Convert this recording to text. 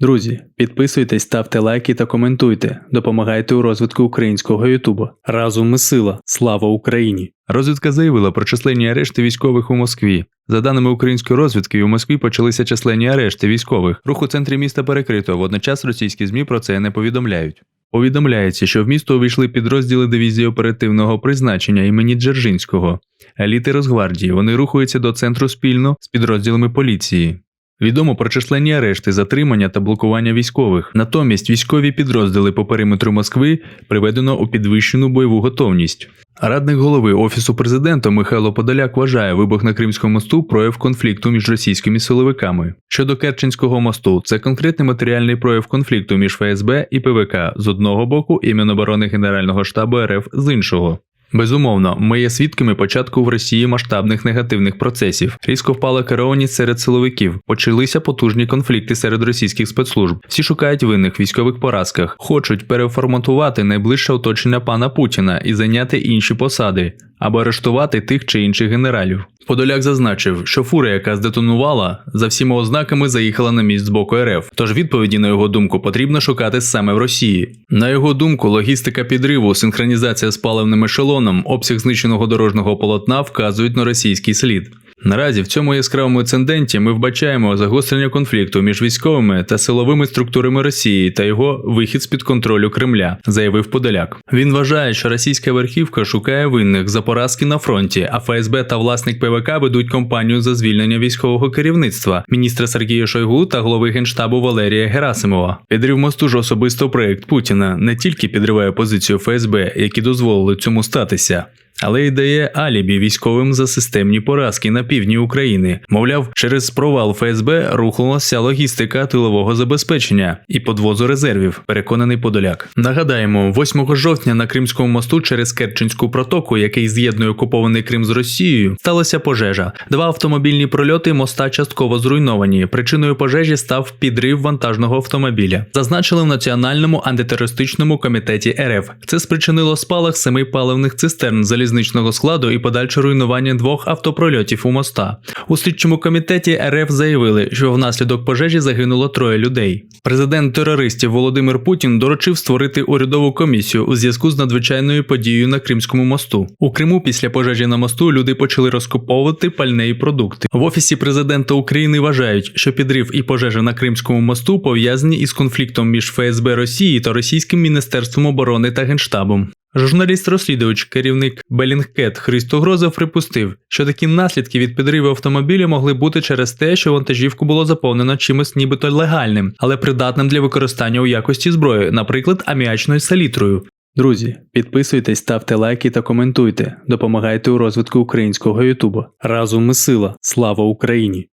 Друзі, підписуйтесь, ставте лайки та коментуйте. Допомагайте у розвитку українського Ютуба. Разом ми сила. Слава Україні! Розвідка заявила про численні арешти військових у Москві. За даними української розвідки, у Москві почалися численні арешти військових. Рух у центрі міста перекрито. Водночас російські змі про це не повідомляють. Повідомляється, що в місто увійшли підрозділи дивізії оперативного призначення імені Дзержинського, еліти Росгвардії. Вони рухаються до центру спільно з підрозділами поліції. Відомо про численні арешти, затримання та блокування військових. Натомість військові підрозділи по периметру Москви приведено у підвищену бойову готовність. Радник голови Офісу президента Михайло Подоляк вважає вибух на Кримському мосту прояв конфлікту між російськими силовиками. Щодо Керченського мосту, це конкретний матеріальний прояв конфлікту між ФСБ і ПВК з одного боку і Міноборони Генерального штабу РФ з іншого. Безумовно, ми є свідками початку в Росії масштабних негативних процесів. Різко впала керованість серед силовиків. Почалися потужні конфлікти серед російських спецслужб. Всі шукають винних військових поразках, хочуть переформатувати найближче оточення пана Путіна і зайняти інші посади або арештувати тих чи інших генералів. Подоляк зазначив, що фура, яка здетонувала, за всіма ознаками заїхала на місць з боку РФ. Тож відповіді на його думку потрібно шукати саме в Росії. На його думку, логістика підриву, синхронізація з паливним ешелоном, обсяг знищеного дорожнього полотна вказують на російський слід. Наразі в цьому яскравому інциденті ми вбачаємо загострення конфлікту між військовими та силовими структурами Росії та його вихід з під контролю Кремля, заявив Подоляк. Він вважає, що російська верхівка шукає винних за поразки на фронті, а ФСБ та власник ПВК ведуть кампанію за звільнення військового керівництва, міністра Сергія Шойгу та голови генштабу Валерія Герасимова. Підрив мосту ж особисто проект Путіна не тільки підриває позицію ФСБ, які дозволили цьому статися. Але й дає алібі військовим за системні поразки на півдні України. Мовляв, через провал ФСБ рухнулася логістика тилового забезпечення і подвозу резервів, переконаний Подоляк. Нагадаємо, 8 жовтня на Кримському мосту через Керченську протоку, який з'єднує окупований Крим з Росією, сталася пожежа. Два автомобільні прольоти моста частково зруйновані. Причиною пожежі став підрив вантажного автомобіля. Зазначили в Національному антитерористичному комітеті РФ. Це спричинило спалах семи паливних цистерн залізничного складу і подальше руйнування двох автопрольотів у моста. У слідчому комітеті РФ заявили, що внаслідок пожежі загинуло троє людей. Президент терористів Володимир Путін доручив створити урядову комісію у зв'язку з надзвичайною подією на Кримському мосту. У Криму після пожежі на мосту люди почали розкуповувати пальне і продукти. В офісі президента України вважають, що підрив і пожежа на Кримському мосту пов'язані із конфліктом між ФСБ Росії та Російським міністерством оборони та генштабом. Журналіст-розслідувач, керівник Белінгкет Христо Грозов припустив, що такі наслідки від підриву автомобіля могли бути через те, що вантажівку було заповнено чимось нібито легальним, але придатним для використання у якості зброї, наприклад, аміачною салітрою. Друзі, підписуйтесь, ставте лайки та коментуйте. Допомагайте у розвитку українського Ютуба. Разом ми сила. Слава Україні!